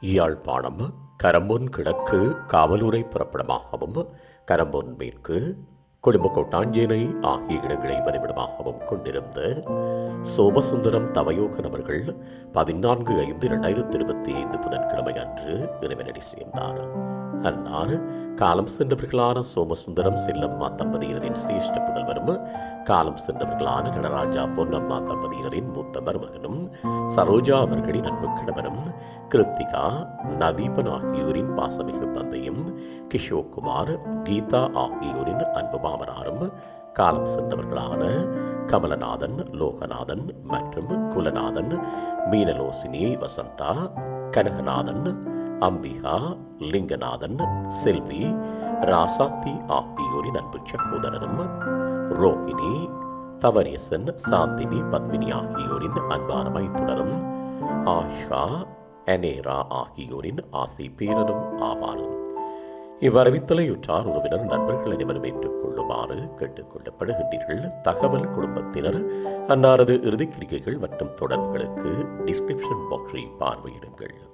யாழ்ப்பாணம் கரம்பொன் கிழக்கு காவலுரை புறப்படமாகவும் கரம்பொன் மேற்கு கொழும்பு கோட்டாஞ்சேனை ஆகிய இடங்களை பதிவிடமாகவும் கொண்டிருந்த சோமசுந்தரம் தவயோகன் அவர்கள் பதினான்கு ஐந்து இரண்டாயிரத்தி இருபத்தி ஐந்து புதன்கிழமை அன்று இறைவனடி சேர்ந்தார். அன்னார் காலம் சென்றவர்களான சோமசுந்தரம் செல்லம்மா தம்பதியினரின் சிரேஷ்ட புதல்வரும் காலம் சென்றவர்களான நடராஜா பொன்னம்மா தம்பதியினரின் மூத்த மருமகனும் சரோஜா அவர்களின் அன்பு கணவரும் கிருத்திகா நதீபன் ஆகியோரின் பாசமிகு தந்தையும் கிஷோக்குமார் கீதா ஆகியோரின் அன்பு மாமனாரும் காலம் சென்றவர்களான கமலநாதன் லோகநாதன் மற்றும் குலநாதன் மீனலோசினி வசந்தா கனகநாதன் அம்பிகா லிங்கநாதன் செல்வி ராசாத்தி ஆகியோரின் அன்பு சகோதரரும் ரோஹிணி தவரேசன் சாந்தினி பத்மினி ஆகியோரின் அன்பான தொடரும் ஆஷா அனேரா ஆகியோரின் ஆசை பேரரும் ஆவாரும் இவ்வரவித்தலையுற்றார் உறவினர் நண்பர்கள் அனைவரும் ஏற்றுக்கொள்ளுமாறு கேட்டுக்கொள்ளப்படுகின்றீர்கள். தகவல் குடும்பத்தினர் அன்னாரது இறுதிக்கிரிகைகள் மற்றும் தொடர்புகளுக்கு டிஸ்கிரிப்ஷன் பாக்ஸை பார்வையிடுங்கள்.